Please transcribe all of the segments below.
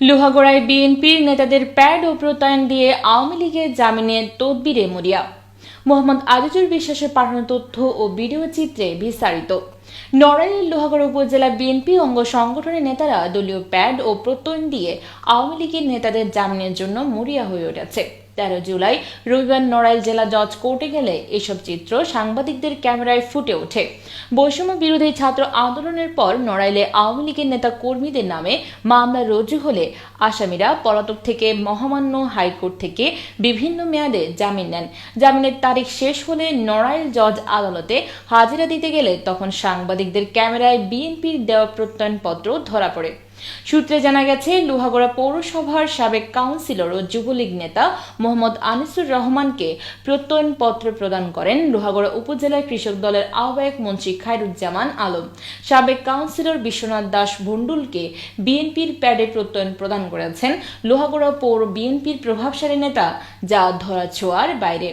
লোহাগড়ায় বিএনপির নেতাদের প্যাড ও প্রত্যয়ন দিয়ে আওয়ামী লীগের জামিনে তদবিরে মরিয়া। মোহাম্মদ আজিজুর বিশ্বাসের পাঠানো তথ্য ও ভিডিও চিত্রে বিস্তারিত। নড়াইলের লোহাগড়া উপজেলা বিএনপি অঙ্গ সংগঠনের নেতারা দলীয় প্যাড ও প্রত্যয়ন দিয়ে আওয়ামী লীগের নেতাদের জামিনের জন্য মরিয়া হয়ে উঠেছে। তেরো জুলাই রবিবার নড়াইল জেলা জজ কোর্টে গেলে এসব চিত্র সাংবাদিকদের ক্যামেরায় ফুটে ওঠে। বৈষম্য বিরোধী ছাত্র আন্দোলনের পর নড়াইলে আওয়ামী লীগের নেতা কর্মীদের নামে মামলা রুজু হলে আসামিরা পলাতক থেকে মহামান্য হাইকোর্ট থেকে বিভিন্ন মেয়াদে জামিন নেন। জামিনের তারিখ শেষ হলে নড়াইল জজ আদালতে হাজিরা দিতে গেলে তখন সাংবাদিকদের ক্যামেরায় বিএনপির দেওয়া প্রত্যয়নপত্র ধরা পড়ে। সূত্রে জানা গেছে, লোহাগড়া পৌরসভার সাবেক কাউন্সিলর ও যুবলীগ নেতা মোহাম্মদ আনিসুর রহমানকে প্রত্যয়নপত্র প্রদান করেন লোহাগড়া উপজেলা কৃষক দলের আহ্বায়ক মন্ত্রী খায়রুজ্জামান আলম। সাবেক কাউন্সিলর বিশ্বনাথ দাস ভন্ডুলকে বিএনপির প্যাডে প্রত্যয়ন প্রদান করেছেন লোহাগড়া পৌর বিএনপির প্রভাবশালী নেতা যা ধরাছোঁয়ার বাইরে।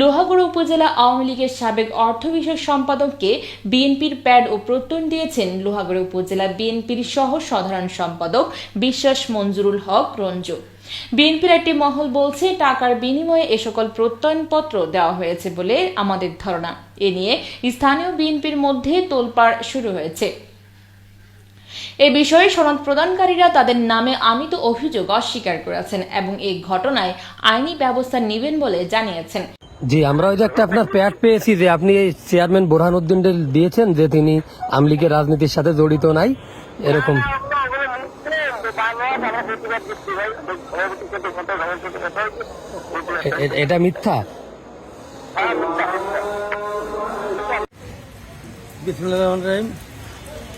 লোহাগড়া উপজেলা আওয়ামী লীগের সাবেক অর্থ বিষয়ক সম্পাদককে বিএনপির প্যাড ও প্রত্যয়ন দিয়েছেন লোহাগড়া উপজেলা বিএনপির সহ সাধারণ সম্পাদক বিশ্বাস মঞ্জুরুল হক রঞ্জু। বিএনপির একটি মহল বলছে, টাকার বিনিময়ে এ সকল প্রত্যয়নপত্র দেওয়া হয়েছে বলে আমাদের ধারণা। এ নিয়ে স্থানীয় বিএনপির মধ্যে তোলপাড় শুরু হয়েছে। এ বিষয়ে সনদ প্রদানকারীরা তাদের নামে আমিত অভিযোগ অস্বীকার করেছেন এবং এই ঘটনায় আইনি ব্যবস্থা নেবেন বলে জানিয়েছেন। জি, আমরা ওই যে একটা আপনার প্যাড পেয়েছি যে আপনি এই চেয়ারম্যান বোরহান উদ্দিন দিয়েছেন যে তিনি আমলিগের রাজনীতির সাথে জড়িত নাই, এরকম। এটা মিথ্যা?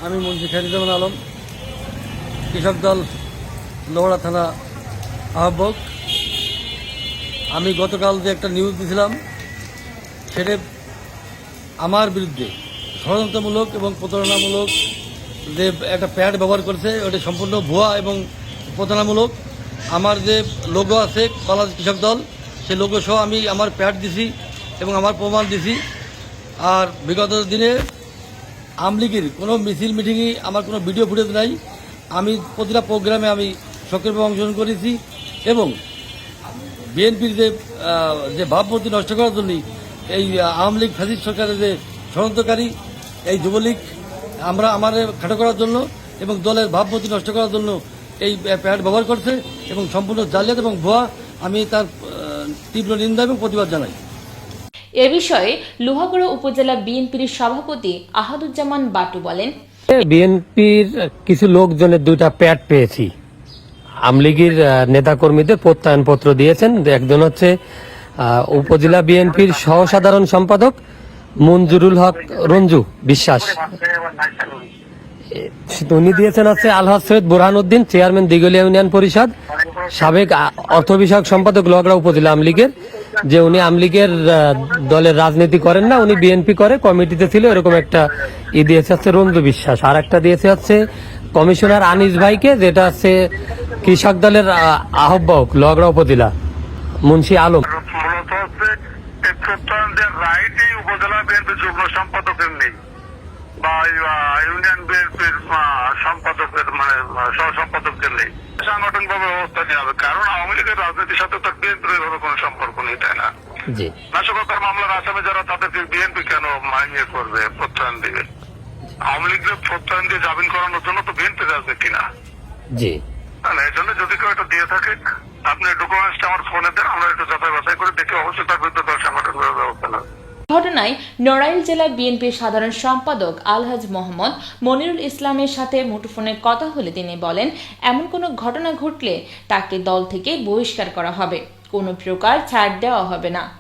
আমি মুন্সি খালিদুজ্জামান আলম, কৃষক দল, লোহড়া থানা আহ্বক আমি গতকাল যে একটা নিউজ দিয়েছিলাম সেটা আমার বিরুদ্ধে ষড়যন্ত্রমূলক এবং প্রতারণামূলক যে একটা প্যাড ব্যবহার করেছে, ওটা সম্পূর্ণ ভুয়া এবং প্রতারণামূলক আমার যে লোগো আছে কলা কৃষক দল, সেই লোগো সহ আমি আমার প্যাড দিছি এবং আমার প্রমাণ দিছি। আর বিগত দিনে আমলিগের কোনো মিছিল মিটিংয়ে আমার কোনো ভিডিও ফুটেজ নাই। আমি প্রতিটা প্রোগ্রামে আমি সক্রিয়ভাবে অংশগ্রহণ করেছি এবং বিএনপির যে যে ভাবমূর্তি নষ্ট করার জন্য এই আওয়ামী লীগ ফ্যাসিস্ট সরকারের যে ষড়যন্ত্রকারী এই যুবলীগ, আমরা আমার খাটো করার জন্য এবং দলের ভাবমূর্তি নষ্ট করার জন্য এই প্যাড ব্যবহার করছে এবং সম্পূর্ণ জালিয়াত এবং ভুয়া আমি তার তীব্র নিন্দা এবং প্রতিবাদ জানাই। এ বিষয়ে লোহাগড়া উপজেলা বিএনপির সভাপতি আহাদুজ্জামান বাটু বলেন বিএনপির কিছু লোকজনের দুইটা প্যাড পেয়েছি। আমলিগির নেতাকর্মীদের প্রত্যয়নপত্র দিয়েছেন। একজন হচ্ছে আহ, উপজেলা বিএনপির সহসাধারণ সম্পাদক মঞ্জুরুল হক রঞ্জু বিশ্বাস। উনি দিয়েছেন হচ্ছে আলহাজ সৈয়দ বোরহানুদ্দিন চেয়ারম্যান দিগলিয়া ইউনিয়ন পরিষদ সাবেক অর্থ বিষয়ক সম্পাদক লগড়া উপজেলা আমলিগের যে উনি আমলিগের দলের রাজনীতি করেন না উনি বিএনপি করে কমিটিতে ছিল এরকম একটা ই দিয়েছে হচ্ছে রঞ্জু বিশ্বাস। আর একটা দিয়েছে হচ্ছে কমিশনার আনিস ভাইকে যেটা হচ্ছে কৃষক দলের আহ, আহ্বায়ক লগড়া উপজেলা মুন্সি আলম। উপজেলা বিএনপির যুগ্ম সম্পাদকের নেই। বা ইউনিয়ন বিএনপির সম্পাদকের মানে সহ সম্পাদকের নেই। সাংগঠনিক ভাবে ব্যবস্থা নেওয়া হবে কারণ আওয়ামী লীগের রাজনীতির সাথে তার বিএনপির এভাবে কোনো সম্পর্ক নেই তাই না? নাশকতার মামলার আসামে যারা তাদেরকে বিএনপি কেন মাইনে করবে প্রত্যয়ন দিবে? আওয়ামী লীগের প্রত্যয়ন দিয়ে জামিন করানোর জন্য তো বিএনপি রাজনীতি না। জি। না এই জন্য যদি কেউ এটা দিয়ে থাকে আপনি ডকুমেন্টসটা আমার ফোনে দেন আমরা একটু যাচাই বাছাই করে দেখি অবশ্যই তার বিরুদ্ধে দল সাংগঠনিক ব্যবস্থা নেবে। ঘটনায় নড়াইল জেলা বিএনপির সাধারণ সম্পাদক আলহাজ মোহাম্মদ মনিরুল ইসলামের সাথে মুঠোফোনে কথা হলে তিনি বলেন, এমন কোনো ঘটনা ঘটলে তাকে দল থেকে বহিষ্কার করা হবে। কোনো প্রকার ছাড় দেওয়া হবে না।